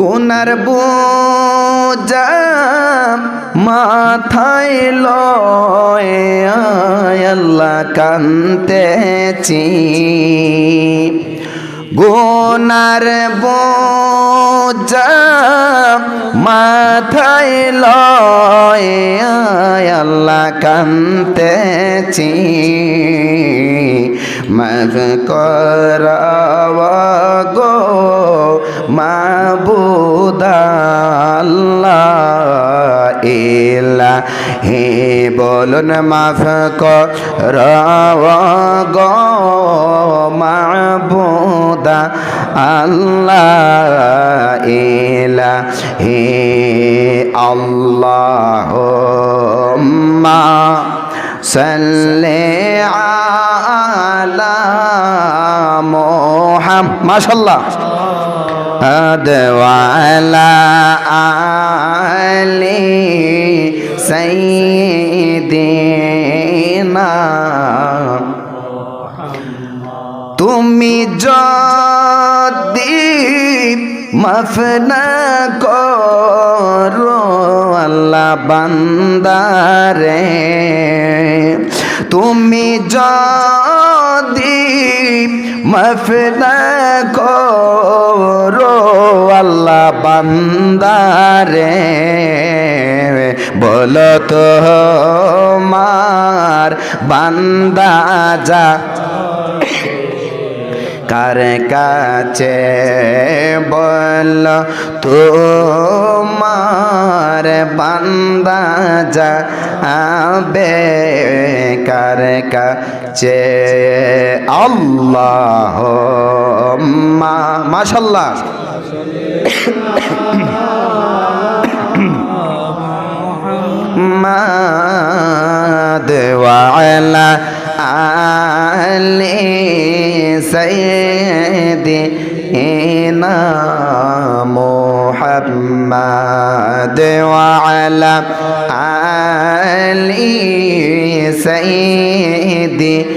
গুনার বোঝা মাথায় লয় আল্লাহ কান্তেছি গুনার বোঝা মাথায় লয় আল্লাহ কান্তেছি মাফ করাওয়া গো মাবুদাল্লাহ ইলা হে বলুন, মাফ করাওয়া গো মাবুদা আল্লাহ ইলা হে আল্লাহ মা সাল্লি আলা মোহাম মাশাল্লাহ আদওয়ালা আলি সাইদিনা তুমি যদি মাফ না করো আল্লাহ বান্দারে তুমি যদি মাফ না করো বান্দারে, বলো তো মার বান্দা যা। কার কাছে বল তোমার বান্দা যা আবে কার কাছে? আল্লাহ মা মাশাল্লাহ محمد وعلى آل سيدنا محمد وعلى آل سيدنا